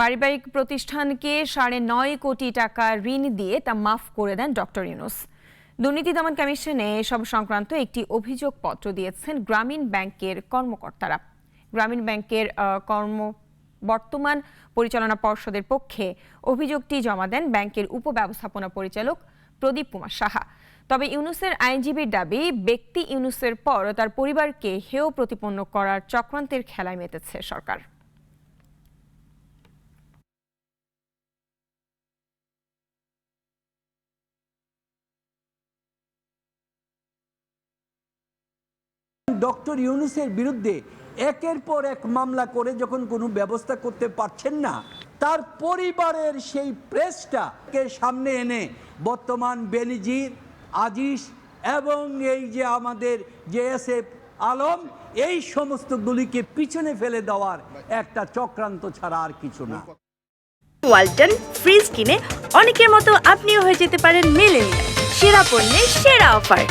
পারিবারিক প্রতিষ্ঠানকে সাড়ে নয় কোটি টাকা ঋণ দিয়ে তা মাফ করে দেন ডক্টর ইউনুস। দুর্নীতি দমন কমিশনে এসব সংক্রান্ত একটি অভিযোগপত্র দিয়েছেন গ্রামীণ ব্যাংকের কর্মকর্তারা। গ্রামীণ ব্যাংকের কর্ম, বর্তমান পরিচালনা পর্ষদের পক্ষে অভিযোগটি জমা দেন ব্যাংকের উপব্যবস্থাপনা পরিচালক প্রদীপ কুমার সাহা। তবে ইউনুসের আইনজীবীর দাবি, ব্যক্তি ইউনুসের পর তার পরিবারকে হেয় প্রতিপন্ন করার চক্রান্তের খেলায় মেতেছে সরকার। ডক্টর ইউনুসের বিরুদ্ধে একের পর এক মামলা করে যখন কোনো ব্যবস্থা করতে পারছেন না, তার পরিবারের সেই প্রেসটাকে সামনে এনে বর্তমান বেনিজির আজিস এবং এই যে আমাদের যে এস এফ আলম, এই সমস্তগুলিকে পিছনে ফেলে দেওয়ার একটা চক্রান্ত ছাড়া আর কিছু না। ওয়ালটন ফ্রিজ কিনে অনেকের মতো আপনিও হয়ে যেতে পারেন মেলেনিয়া সেরা পণ্যের সেরা অফার।